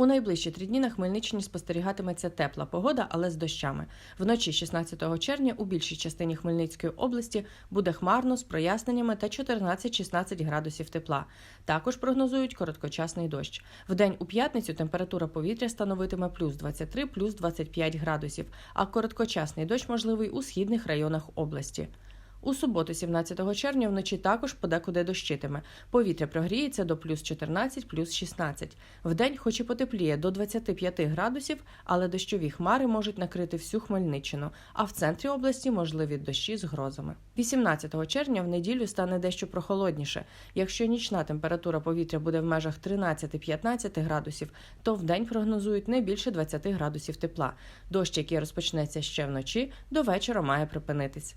У найближчі три дні на Хмельниччині спостерігатиметься тепла погода, але з дощами. Вночі 16 червня у більшій частині Хмельницької області буде хмарно з проясненнями та 14-16 градусів тепла. Також прогнозують короткочасний дощ. Вдень у п'ятницю температура повітря становитиме плюс 23, плюс 25 градусів, а короткочасний дощ можливий у східних районах області. У суботу, 17 червня, вночі також подекуди дощитиме. Повітря прогріється до плюс 14, плюс 16. Вдень, хоч і потепліє до 25 градусів, але дощові хмари можуть накрити всю Хмельниччину, а в центрі області можливі дощі з грозами. 18 червня в неділю стане дещо прохолодніше. Якщо нічна температура повітря буде в межах 13-15 градусів, то вдень прогнозують не більше 20 градусів тепла. Дощ, який розпочнеться ще вночі, до вечора має припинитись.